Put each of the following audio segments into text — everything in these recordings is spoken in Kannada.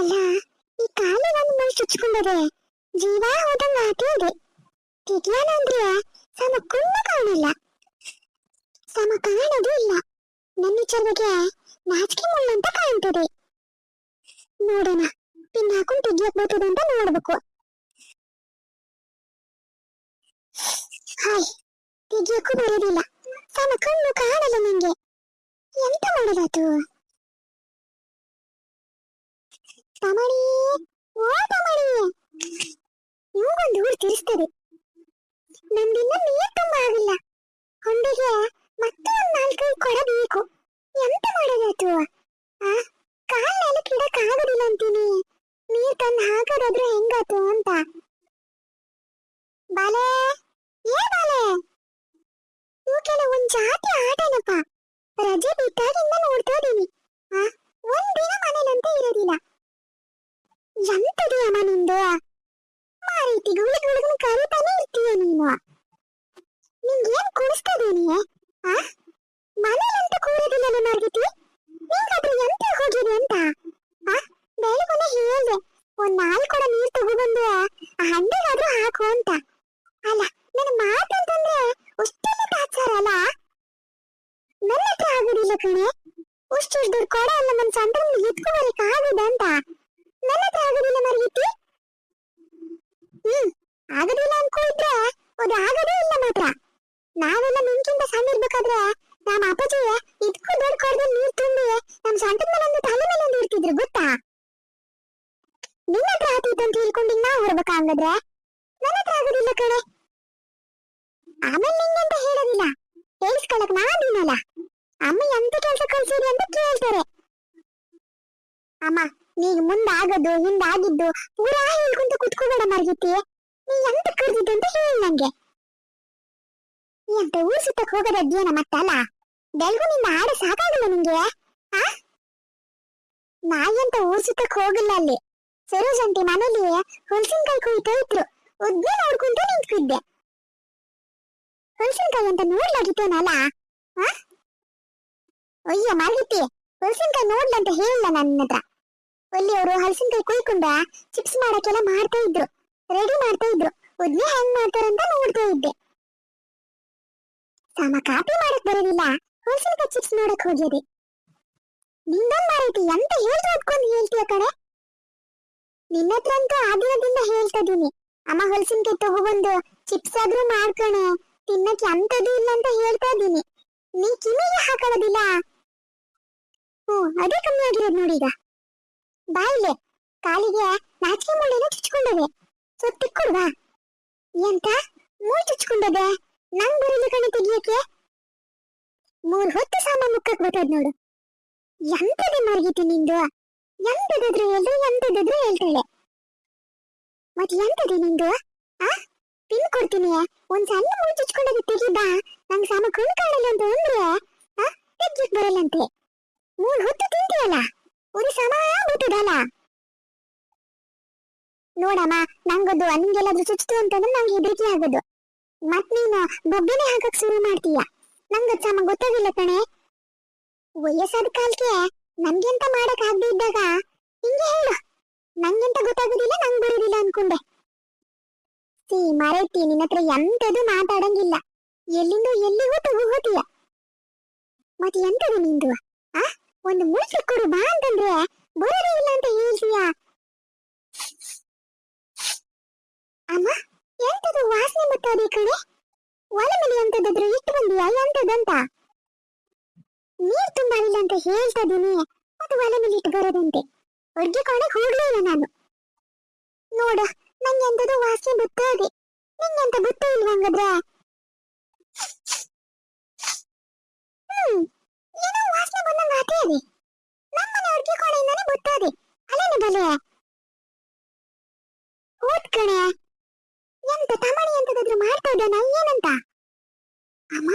ಅಲ್ಲ, ಈ ಕಾಲು ಒಂದು ಮುಳ್ಳು ಚುಚ್ಕೊಂಡದೆ ಜೀವ ಹೋದಂಗ ಆತಿ ಇದೆ ತೆಗಿಯೋಣ ಅಂದ್ರೆ ಸಮ ಕುಣ್ಣ ಕಾಣಿಲ್ಲ. ಸಮ ಕಾಣೋದು ಇಲ್ಲ. ನನ್ನ ಚರ್ಮಗೆ ನಾಚಿಕೆ ಮುಳ್ಳು ಅಂತ ಕಾಣ್ತದೆ. ನೋಡೋಣ, ಪಿನ್ ಹಾಕೊಂಡು ತೆಗಿಯಕ್ ಬರ್ತದೆ ಅಂತ ನೋಡ್ಬೇಕು. ಹಾಯ್, ತೆಗಿಯಕ್ಕೂ ಬರೋದಿಲ್ಲ. ಕಣ್ಣು ಕಾಣಲ್ಲ ನಂಗೆ. ಎಂತ ಮಾಡೋದಾತು? ತಮಣಿ ಓ ತಮಣಿ ಇವಂಗೊಂದು ಊರು ತಿಳಿಸ್ತದೆ. ನಮ್ದಿನ್ನ ನೀರ್ ತುಂಬ ಆಗಿಲ್ಲ. ಹೊಂಡಿಗೆ ಮತ್ತೆ ಒಂದ್ ನಾಲ್ಕೈದು ಕೊಡ ಬೇಕು. ಎಂತ ಮಾಡೋದಾಯ್ತು? ಆ, ಕಾಲ್ ನೆಲಕ್ಕೆ ಇಡಕ್ ಆಗೋದಿಲ್ಲ ಅಂತೀನಿ. ನೀರ್ ತಂದು ಹಾಕೋದಾದ್ರೆ ಹೆಂಗಾತು ಅಂತ. ಬಾಲೆ, ಏ ಬಾಲೆ? ಇವಕ್ಕೆಲ್ಲ ಒಂದ್ ಜಾತಿ ಆಟನಪ್ಪ. ರಜೆ ಬಿಟ್ಟಾಗಿಂದ ನೋಡ್ತಾ ಇದೀನಿ. ಆ ಒಂದಿನ ಮನೇಲಂತ ಇರೋದಿಲ್ಲ. ಎಂತದು ಅಮ್ಮ ನಿಂದು. ಮಾರೀತಿ ಗುಳಿಗ್ ಗುಳಿಗ್ನ ಕರಿತಾನೆ ಇರ್ತೀಯ ನೀನು? ನಿಂಗೇನ್ ಕುಣಿಸ್ತದೇನಿ ಆ? ಮನೇಲಂತ ಕೂರೋದಿಲ್ಲ ಮಾರ್ಗಿತಿ? ನಿಂಗಾದ್ರೆ ಎಂತ ಹೋಗಿದೆ ಅಂತ? ಆ? ಬೆಳಗುನೆ ಹೇಳ್ದೆ, ಒಂದ್ ನಾಲ್ಕು ಕೊಡ ನೀರ್ ತಗೊಬಂದು ಆ ಹಂಡೆಗಾದ್ರೂ ಹಾಕು ಅಂತ. ಅಲ್ಲ, ನನ್ನ ಮಾತಂತಂದ್ರೆ ಅಷ್ಟೆಲ್ಲ ತಾತ್ಸಾರ ಅಲ್ಲ? ನನ್ನ ಹತ್ರ ಆಗುದಿಲ್ಲ ಕಣೆ. ಅಷ್ಟು ದೊಡ್ಡ ಕೊಡ ಎಲ್ಲ ನನ್ನ ಸಂತನ ಎತ್ಕೊಬರಕ್ ಆಗಿದೆ ಅಂತ? ನನ್ನ ಹತ್ರ ಆಗುದಿಲ್ಲ ಹ್ಮ್ ಆಗೋದಿಲ್ಲ ಅನ್ಕೊಂಡಿದ್ರೆ ಅದು ಆಗೋದೇ ಇಲ್ಲ ಮಾತ್ರ. ನಾವೆಲ್ಲ ನಿನ್ಕಿಂತ ಸಣ್ಣ ಇರ್ಬೇಕಾದ್ರೆ ನಮ್ಮ ಅಪ್ಪಾಜಿ ಇದಕ್ಕೂ ದೊಡ್ಡ ಕೊಡದಲ್ಲಿ ನೀರ್ ತುಂಬಿ ನಮ್ ಸಂತದ ಮೇಲೆ ಒಂದು ತಲೆ ಮೇಲೆ ಒಂದು ಇರ್ತಿದ್ರು, ಗೊತ್ತಾ? ನಿನ್ನ ಹತ್ರ ಅಂತ ಹೇಳ್ಕೊಂಡು ನಾ ಹೊರಬೇಕಾ ನನ್ನ ಹತ್ರ ಆಗೋದಿಲ್ಲ ಕಣೆ ಆಮೇಲೆ ನಿಂಗಂತ ಹೇಳೋದಿಲ್ಲ ಹೇಳಿಸ್ಕೊಳಕ್ ನಾನೀನಲ್ಲ ಅಮ್ಮ ಎಂತ ಕೆಲಸ ಕಲ್ಸಿರಿ ಅಂತ ಕೇಳ್ತಾರೆ ಅಮ್ಮ ನೀನು ಮುಂದಾಗದು, ಹಿಂದಾಗಿದ್ದು ಪೂರಾ ಹೇಳ್ಕೊಂತ ಕುತ್ಕೋಬೇಡ ಮರ್ಗಿತಿ. ನೀ ಎಂತ ಕರ್ದಿದ್ದು ಅಂತ ಹೇಳಿ ನಂಗೆ. ಅಂತ ಊರ್ ಸುತ್ತಕ್ ಹೋಗೋದದ್ದೇನ ಮತ್ತಲ್ಲ ಬೆಳಗು ನಿನ್ನ ಆಡ ಸಾಕಾಗಲ್ಲ ನಿಂಗೆ, ಆ? ನಾಯಿ ಅಂತ ಊರ್ ಸುತ್ತಕ್ ಹೋಗಿಲ್ಲ ಅಲ್ಲಿ. ಸರೋಜ್ ಅಂಟಿ ಮನೇಲಿ ಹುಲ್ಸಿನಕಾಯಿ ಕುಯ್ತಾ ಇದ್ರು. ಉದ್ದೆ ನೋಡ್ಕೊಂತ ನಿಂತ್ಕಿದ್ದೆ. ಹುಲ್ಸಿನಕಾಯಿ ಅಂತ ಆ? ಅಯ್ಯೋ ಮಾರ್ಗಿತಿ ಹುಲ್ಸಿನಕಾಯಿ ನೋಡ್ಲಂತ ಹೇಳಿಲ್ಲ ನನ್ನ ಹತ್ರ. ಅಲ್ಲಿ ಅವರು ಹಲಸಿನಕಾಯಿ ಕುಯ್ಕೊಂಡ ಚಿಪ್ಸ್ ಮಾಡಕ್ಕೆಲ್ಲ ಮಾಡ್ತಾ ಇದ್ರು. ರೆಡಿ ಮಾಡ್ತಾ ಇದ್ರು. ಒದ್ನೆ ಹೆಂಗ್ ಮಾಡ್ತಾರಂತ ನೋಡ್ತಾ ಇದ್ದೆ. ಸಮ ಕಾಪಿ ಮಾಡಕ್ ಬರೋದಿಲ್ಲ ಹಲಸಿನಕಾಯಿ ಚಿಪ್ಸ್ ನೋಡಕ್ ಹೋಗಿದೆ ನಿಂದೊಂದ್ ಮಾರೈತಿ, ಎಂತ ಹೇಳ್ದು ಓದ್ಕೊಂಡು ಹೇಳ್ತೀಯ ಕಣೆ? ನಿನ್ನ ಹತ್ರ ಅಂತೂ ದಿನದಿಂದ ಹೇಳ್ತಾ ಇದೀನಿ. ಅಮ್ಮ ಹಲಸಿನಕಾಯಿ ತಗೊಬಂದು ಚಿಪ್ಸ್ ಆದ್ರೂ ಮಾಡ್ಕಣೆ ತಿನ್ನಕ್ಕೆ ಅಂತದೂ ಇಲ್ಲ ಅಂತ ಹೇಳ್ತಾ ಇದೀನಿ. ನೀ ಕಿಮಿಗೆ ಹಾಕೊಳ್ಳೋದಿಲ್ಲ. ಹ್ಮ್, ಅದೇ ಕಮ್ಮಿ ಆಗಿರೋದು ನೋಡಿ ಬಾಯಿಲೆ, ಕಾಲಿಗೆ ನಾಚಿಕೆ ಮುಳ್ಳೆನ ಚುಚ್ಕೊಂಡವೆ. ಸ್ವಲ್ಪ ತಿಕ್ಕೊಡ್ವಾ. ಎಂತ? ಮೂಳ್ ಚುಚ್ಕೊಂಡದೆ? ನಂಗ್ ಬರಲಿ ಕಣೆ ತೆಗಿಯಕ್ಕೆ? ಮೂರ್ ಹೊತ್ತು ಸಾಮಾನ್ ಮುಕ್ಕಕ್ ಬರ್ತದ ನೋಡು. ಎಂತದೆ ಮರಗಿತಿ ನಿಂದು? ಎಂತದಾದ್ರು ಹೇಳ್ರು ಎಂತದಾದ್ರು ಹೇಳ್ತಾಳೆ. ಮತ್ ಎಂತದೆ ನಿಂದು? ಆ? ಪಿನ್ ಕೊಡ್ತೀನಿ. ಒಂದ್ ಸಣ್ಣ ಮೂಳ್ ಚುಚ್ಕೊಂಡದ ತೆಗಿ ಬಾ. ನಂಗ್ ಸಾಮ ಕಣ್ ಕಾಣಲ್ಲ ಅಂತ ಅಂದ್ರೆ ಬರಲ್ಲಂತೆ ಮೂರ್ ಹೊತ್ತು ತಿಂತೀಯಲ್ಲ? ಒಂದು ಸಮಯ ಬಿಟ್ಟದಲ್ಲ ನೋಡಮ್ಮ, ನಂಗದು ನಿಂಗೆಲ್ಲಾದ್ರೂ ಚುಚ್ತು ಅಂತಂದ್ರೆ ನಂಗೆ ಹೆದರಿಕೆ ಆಗೋದು. ಮತ್ ನೀನು ಬೊಬ್ಬೆನೆ ಹಾಕಕ್ ಶುರು ಮಾಡ್ತೀಯ? ನಂಗ ಚಮ ಗೊತ್ತಾಗಿಲ್ಲ ಕಣೆ. ವಯಸ್ಸಾದ ಕಾಲಕ್ಕೆ ನನ್ಗೆಂತ ಮಾಡಕ್ ಆಗದೆ ಇದ್ದಾಗ ಹಿಂಗೆ ಹೇಳು. ನಂಗೆಂತ ಗೊತ್ತಾಗೋದಿಲ್ಲ, ನಂಗ್ ಬರೋದಿಲ್ಲ ಅನ್ಕೊಂಡೆ. ಸಿ, ಮರೈತಿ, ನಿನ್ನ ಹತ್ರ ಎಂತದು ಮಾತಾಡಂಗಿಲ್ಲ. ಎಲ್ಲಿಂದ ಎಲ್ಲಿಗೂ ತಗೋ ಹೋತೀಯ ಮತ್ ಎಂತದು ನಿಂದು, ಆ? ಒಂದು ಮುಳ್ಳು ಕೊಡು ಬಾ ಅಂತಂದ್ರೆ ಬರೋದೇ ಇಲ್ಲ ಅಂತ ಹೇಳ್ತೀಯ? ಅಮ್ಮ ಎಂತದು ವಾಸನೆ ಬರ್ತದೆ ಕಣೆ ಒಲೆ ಮೇಲೆ ಎಂತದಾದ್ರು ಇಟ್ಟು ಬಂದಿಯಾ ಎಂತದಂತ ನೀರ್ ತುಂಬಾ ಇಲ್ಲ ಅಂತ ಹೇಳ್ತಾ ಇದೀನಿ, ಅದು ಒಲೆ ಮೇಲೆ ಇಟ್ಟು ಬರೋದಂತೆ. ಅಡ್ಗೆ ಕೋಣೆಗೆ ಹೋಗ್ಲೇ ಇಲ್ಲ ನಾನು. ನೋಡ, ನಂಗೆ ಎಂತದು ವಾಸನೆ ಬರ್ತದೆ. ನಿಂಗೆ ಎಂತ ಗೊತ್ತೇ ಇಲ್ವಾ ಹಂಗಾದ್ರೆ ಹ್ಮ್ ಏನೋ ಕೋಣೆಯಿಂದನೇ ನಮ್ಮನೆ ಅಡ್ಗೆ ಕೋಣೆಯಿಂದಾನೇ ಬರ್ತದೆ ಅಲ್ಲೇನೆ ಬಲೆ ಓದ್ ಕಣೆ. ಎಂತ ತಮಣಿ ಎಂತದಾದ್ರು ಮಾಡ್ತಾ ಇದ್ದಾನ? ಏನಂತ? ಅಮ್ಮ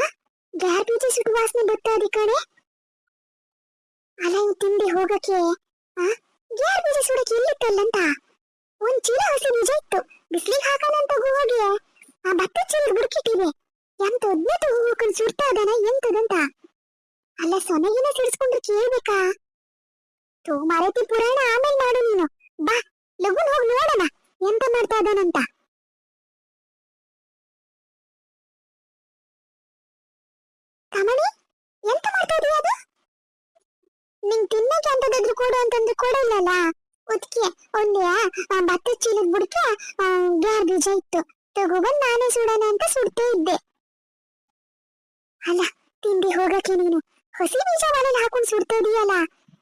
ಗ್ಯಾರ್ ಬೀಜ ಸುಟ್ಟು ವಾಸನೆ ಬರ್ತದೆ ಕಣೆ ಅಲವು ತಿಂಡಿ ಹೋಗಕ್ಕೆ ಆ? ಗ್ಯಾರ್ ಬೀಜ ಸುಡಕ್ಕೆ ಇಲ್ಲಿತ್ತಲ್ಲಂತ ಒಂದ್ ಚೀಲ ಹಸಿ ನಿಜ ಇತ್ತು. ಬಿಸ್ಲಿಗೆ ಹಾಕೋಣ ಅಂತ ಹೋಗಿ. ಆ ಭತ್ತ ಚೀಲ ಬುಡ್ಕಿಟ್ಟಿದೆ ಎಂತ ಒದ್ನೆತು ಹೋಗ್ಕೊಂಡು ಸುಡ್ತಾ ಇದ್ದಾನ? ಎಂತದಂತ? ಅಲ್ಲ ಸೊನೆಗಿನ ಸಿಡಿಸ್ಕೊಂಡ್ರೆ ಕೇಳ್ಬೇಕಾ ತೋ ಮಾರೈತಿ ಪುರಾಣ, ಆಮೇಲೆ ಮಾಡು ನೀನು. ಬಾ, ಲಗುನ್ ಹೋಗಿ ನೋಡೋಣ, ಎಂತ ಮಾಡ್ತಾ ಇದ್ದಾನಂತ ಕಮಣಿ ಎಂತ ಮಾಡ್ತಾ ಇದೀಯ ಅದು? ನಿಂಗ್ ತಿನ್ನಕ್ಕೆ ಅಂತದಾದ್ರು ಕೊಡು ಅಂತಂದ್ರೆ ಕೊಡಲ್ಲಲ್ಲ? ಉತ್ಕಿ ಒಂದೇ ಭತ್ತ ಚೀಲದ ಬುಡಕ್ಕೆ ಗ್ಯಾರ್ ಬೀಜ ಇತ್ತು. ತಗೋಬಂದ್ ನಾನೇ ಸುಡೋಣ ಅಂತ ಸುಡ್ತಾ ಇದ್ದೆ. ಅಲ್ಲ, ತಿಂಡಿ ಹೋಗಕ್ಕೆ ನೀನು. ಹಸಿ ಬೀಜ ಮನೇಲಿ ಹಾಕೊಂಡು ಸುಡ್ತಾ ಇದೀಯಲ್ಲ,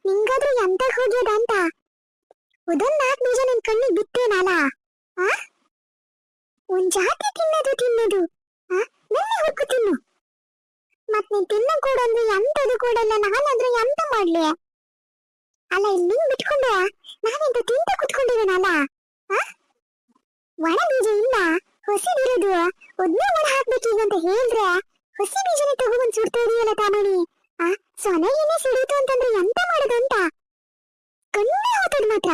ನಿಂಗಾದ್ರೂ ಎಂತ ಹೋಗ್ಯದ ಅಂತ? ಒಂದೊಂದ್ ನಾಲ್ಕು ಬೀಜ ನಿನ್ ಕಣ್ಣಿಗೆ ಬಿತ್ತೇನಲ್ಲ, ಆ? ಒಂದ್ ಜಾತಿ ತಿನ್ನೋದು ತಿನ್ನೋದು, ಆ? ನನ್ನೇ ಹುಡ್ಕು ತಿನ್ನು. ಮತ್ ನೀನ್ ತಿನ್ನ ಕೂಡ ಅಂದ್ರೆ ಎಂತದು ಕೊಡಲ್ಲ, ನಾನಾದ್ರೆ ಎಂತ ಮಾಡ್ಲಿ? ಅಲ್ಲ, ಇಲ್ಲಿ ನಿಂಗ್ ಬಿಟ್ಕೊಂಡೆ ನಾನೆಂತ ತಿಂತ ಕುತ್ಕೊಂಡಿದ್ದೀನಲ್ಲ, ಆ? ಒಣ ಬೀಜ ಇಲ್ಲ ಹೊಸಿದಿರೋದು ಒದ್ನೇ ಒಣ ಹಾಕ್ಬೇಕೀಗಂತ ಹೇಳಿದ್ರೆ, ಹೊಸಿ ಬೀಜನೇ ತಗೊಂಡ್ ಸುಡ್ತಾ ಇದೆಯಲ್ಲ ತಾಮಣಿ ಸೊನೆಗೇನೆ ಸಿಡಿತು ಅಂತಂದ್ರೆ ಎಂತ ಮಾಡೋದು ಅಂತ? ಕಣ್ಣೆ ಹೋತದ್ ಮಾತ್ರ.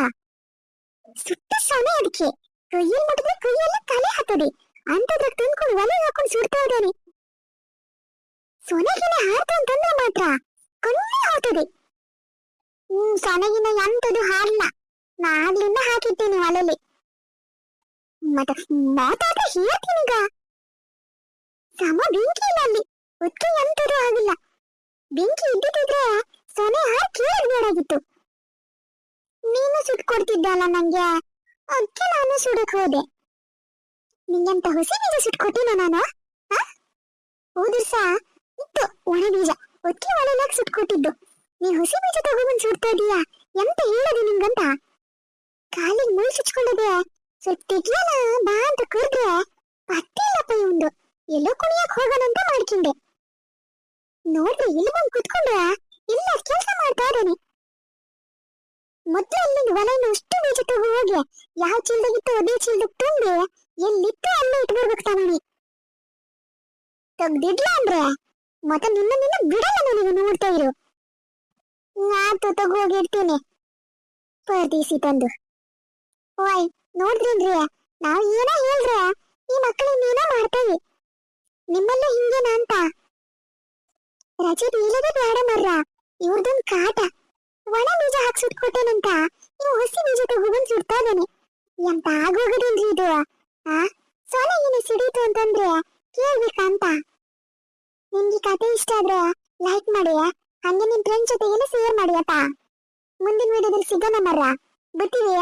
ಸುಟ್ಟ ಸೊನೆ ಅದಕ್ಕೆ. ಕೈಯಲ್ಲಿ ಮುಟ್ಟಿದ್ರೆ ಕೈಯೆಲ್ಲ ಕಲೆ ಹಾಕದೆ ಅಂತದ್ರ ತಂದ್ಕೊಂಡು ಒಲೆ ಹಾಕೊಂಡು ಸುಡ್ತಾ ಇದ್ದಾನೆ. ಸೊನೆಗಿನ ಹಾರ್ತ ಅಂತಂದ್ರೆ ಮಾತ್ರ ಕಣ್ಣೆ ಹೋತದೆ. ಹ್ಮ್, ಸೊನೆಗಿನ ಎಂತದು ಹಾರಿಲ್ಲ. ನಾಗ್ಲಿಂದ ಹಾಕಿದ್ದೀನಿ ಒಲೆಲಿ. ಮತ್ತೆ ಮಾತಾಡ್ರೆ ಹೇಳ್ತೀನೀಗ ಸಮ ಬೆಂಕಿ ಇಲ್ಲ ಅಲ್ಲಿ. ಒತ್ತಿ ಎಂತದು ಆಗಿಲ್ಲ ಬೆಂಕಿ ಇದ್ದಿದ್ರೆ ಸೊನೆ ಹಾಕಿ ಕೇಳಬೇಡಾಗಿತ್ತು ನೀನು ಸುಟ್ಕೊಡ್ತಿದ್ದಲ್ಲ ನಂಗೆ. ಅದಕ್ಕೆ ನಾನು ಸುಡಕ್ ಹೋದೆ. ನಿಂಗೆಂತ ಹೊಸ ಬೀಜ ಸುಟ್ಕೊಟ್ಟಿನ ನಾನು? ಆ? ಹೋದ್ ದಿವ್ಸ ಇತ್ತು ಒಣ ಬೀಜ. ಒತ್ತಿ ಸುಟ್ ಕೊಟ್ಟಿದ್ದು. ನೀ ಹೊಸ ಬೀಜ ತಗೊಂಡ್ಬಂದ್ ಸುಡ್ತಾ ಇದೀಯಾ? ಎಂತ ಹೇಳೋದು ನಿಂಗಂತ? ಕಾಲಿಗೆ ಮುಳ್ಳು ಸುಚ್ಕೊಂಡದೆ ಸ್ವಲ್ಪ ತೆಗಿಯಲ್ಲ ಬಾ ಅಂತ ಕರೆದ್ರೆ ಪತ್ತೆ ಇಲ್ಲಪ್ಪ ಇವಂದು ಎಲ್ಲೋ ಕುಣಿಯಕ್ ಹೋಗೋಣ ಅಂತ ಮಾಡ್ಕೊಂಡೆ. ನೋಡ್ರಿ, ಇಲ್ಲಿ ಬಂದು ಕುತ್ಕೊಂಡ್ರ? ಇಲ್ಲ, ಕೆಲಸ ಮಾಡ್ತಾ ಇದ್ದಾನೆ. ಮೊದ್ಲು ಅಲ್ಲಿಂದ ಒಲೆಯನ್ನು ಅಷ್ಟು ಬೀಜ ತಗೋ ಹೋಗಿ, ಯಾವ ಚೀಲದಾಗಿತ್ತು ಅದೇ ಚೀಲದಾಗ ತುಂಬಿ ಎಲ್ಲಿತ್ತು ಅಲ್ಲೇ ಇಟ್ಬಿಡ್ಬೇಕು ತಮಣಿ ತೆಗ್ದಿಡ್ಲ ಅಂದ್ರೆ, ಮತ್ತೆ ನಿನ್ನ ನಿನ್ನ ಬಿಡಲ್ಲ ನನಗೆ ನೋಡ್ತಾ ಇರು. ಆತು ಹೋಗಿರ್ತೀನಿ ಪರ್ದೀಸಿ ತಂದು. ಓಯ್ ನೋಡ್ದ್ರೇನ್ರಿ ನಾವು ಏನೋ ಹೇಳ್ರೆ ಈ ಮಕ್ಕಳಿಂದ ಏನೋ ಮಾಡ್ತೇವಿ ನಿಮ್ಮಲ್ಲೂ ಹಿಂಗೇನ ಅಂತ? ರಜೆ ಬೀಳದೆ ಬೇಡ ಮರ್ರ. ಇವ್ರದೊಂದ್ ಕಾಟ. ಒಣ ಬೀಜ ಹಾಕಿ ಸುಟ್ಕೊಟ್ಟೇನಂತ ಇವ್ ಹಸಿ ಬೀಜ ತಗೊಬಂದ್ ಸುಡ್ತಾ ಇದ್ದಾನೆ ಎಂತ ಆಗೋಗದಿಲ್ರಿ ಇದು? ಆ? ಸೊನೆ ಏನು ಸಿಡೀತು ಅಂತಂದ್ರೆ ಕೇಳ್ಬೇಕಂತ. ನಿಮ್ಗೆ ಕತೆ ಇಷ್ಟ ಆದ್ರೆ ಲೈಕ್ ಮಾಡಿ, ಹಂಗೆ ನಿಮ್ ಫ್ರೆಂಡ್ ಜೊತೆಗೆಲ್ಲ ಶೇರ್ ಮಾಡಿ ಅಪ್ಪ. ಮುಂದಿನ ವಿಡಿಯೋದಲ್ಲಿ ಸಿಗೋಣ ಮರ್ರ. ಬರ್ತೀವಿ.